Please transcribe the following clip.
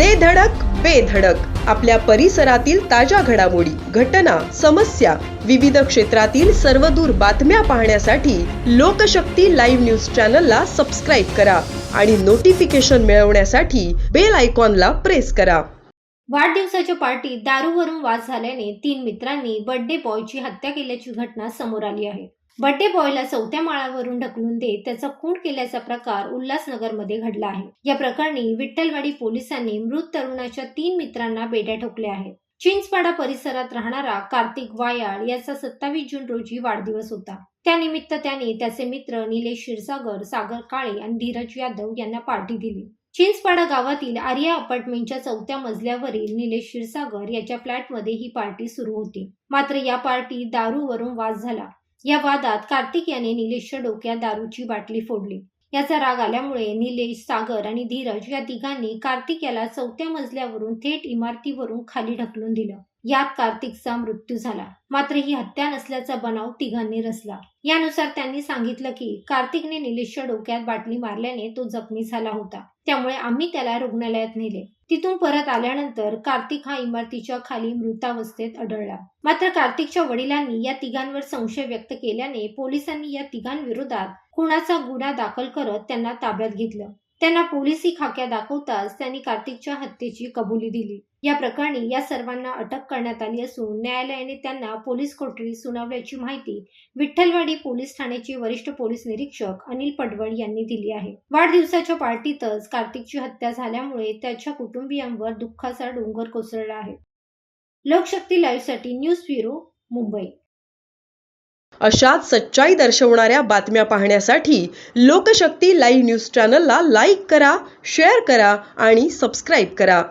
दे धडक बेधडक आपल्या परिसरातील ताज्या घडामोडी घटना समस्या विविध क्षेत्रातील सर्वदूर बातम्या पाहण्यासाठी लोकशक्ती लाईव्ह न्यूज चॅनलला सबस्क्राईब करा आणि नोटिफिकेशन मिळवण्यासाठी बेल आयकॉनला प्रेस करा. वाढदिवसाच्या पार्टीत दारूवरून वाद झाल्याने तीन मित्रांनी बर्थडे बॉयची हत्या केल्याची घटना समोर आली आहे. बर्थडे बॉयला चौथ्या माळावरून ढकलून देत त्याचा खून केल्याचा प्रकार उल्हासनगरमध्ये घडला आहे. या प्रकरणी विठ्ठलवाडी पोलिसांनी मृत तरुणाच्या तीन मित्रांना बेड्या ठोकल्या आहेत. चिंचपाडा परिसरात राहणारा कार्तिक वायाळ याचा सत्तावीस जून रोजी वाढदिवस होता. त्यानिमित्त त्याने त्याचे मित्र निलेश क्षीरसागर सागर काळे आणि धीरज यादव यांना पार्टी दिली. चिंचपाडा गावातील आर्या अपार्टमेंटच्या चौथ्या मजल्यावरील निलेश क्षीरसागर याच्या फ्लॅटमध्ये ही पार्टी सुरू होती. मात्र या पार्टी दारूवरून वाद झाला. या वादात कार्तिक याने निलेशच्या डोक्यात दारूची बाटली फोडली. याचा राग आल्यामुळे निलेश सागर आणि धीरज या तिघांनी कार्तिक याला चौथ्या मजल्यावरून थेट इमारतीवरून खाली ढकलून दिलं. यात कार्तिकचा मृत्यू झाला. मात्र ही हत्या नसल्याचा बनाव तिघांनी रचला. यानुसार त्यांनी सांगितलं की कार्तिकने निलेशच्या डोक्यात बाटली मारल्याने तो जखमी झाला होता. त्यामुळे आम्ही त्याला रुग्णालयात नेले. तिथून परत आल्यानंतर कार्तिक हा इमारतीच्या खाली मृतावस्थेत आढळला. मात्र कार्तिकच्या वडिलांनी या तिघांवर संशय व्यक्त केल्याने पोलिसांनी या तिघांविरोधात खुनाचा गुन्हा दाखल करत त्यांना ताब्यात घेतलं. त्यांना पोलिसी खाक्या दाखवताच त्यांनी कार्तिकच्या हत्येची कबुली दिली. या प्रकरणी या सर्वांना अटक करण्यात आली असून न्यायालयाने त्यांना पोलीस कोठडी सुनावल्याची माहिती विठ्ठलवाडी पोलीस ठाण्याचे वरिष्ठ पोलीस निरीक्षक अनिल पडवळ यांनी दिली आहे. वाढदिवसाच्या पार्टीतच कार्तिकची हत्या झाल्यामुळे त्याच्या कुटुंबियांवर दुःखाचा डोंगर कोसळला आहे. लोकशक्ती लाईव्हसाठी न्यूज ब्युरो मुंबई. अशाच सच्चाई दर्शवणाऱ्या बातम्या पाहण्यासाठी लोकशक्ती लाईव्ह न्यूज चॅनलला लाईक करा शेअर करा आणि सबस्क्राईब करा.